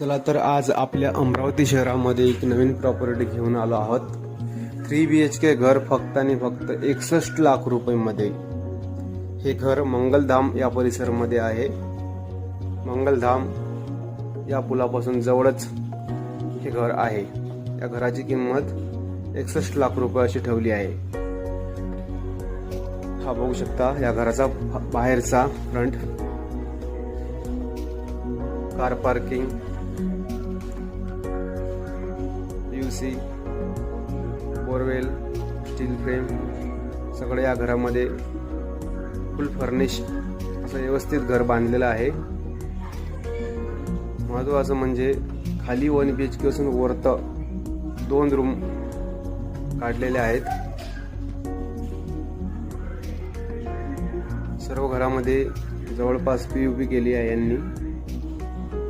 चला तर आज आपल्या अमरावती शहरामध्ये एक नवीन प्रॉपर्टी घेऊन आलो आहोत. थ्री बी एच के घर फक्त आणि फक्त एकसष्ट लाख रुपयेमध्ये. हे घर मंगलधाम या परिसरामध्ये आहे. मंगलधाम या पुलापासून जवळच हे घर आहे. या घराची किंमत एकसष्ट लाख रुपये अशी ठेवली आहे. हा बघू शकता या घराचा बाहेरचा फ्रंट कार पार्किंग सी बोरवेल स्टील फ्रेम सगळं या घरामध्ये फुल फर्निश असं व्यवस्थित घर बांधलेलं आहे. महत्वाचं म्हणजे खाली वन बी एच के असून वरतं दोन रूम काढलेले आहेत. सर्व घरामध्ये जवळपास पी यू पी केली आहे यांनी.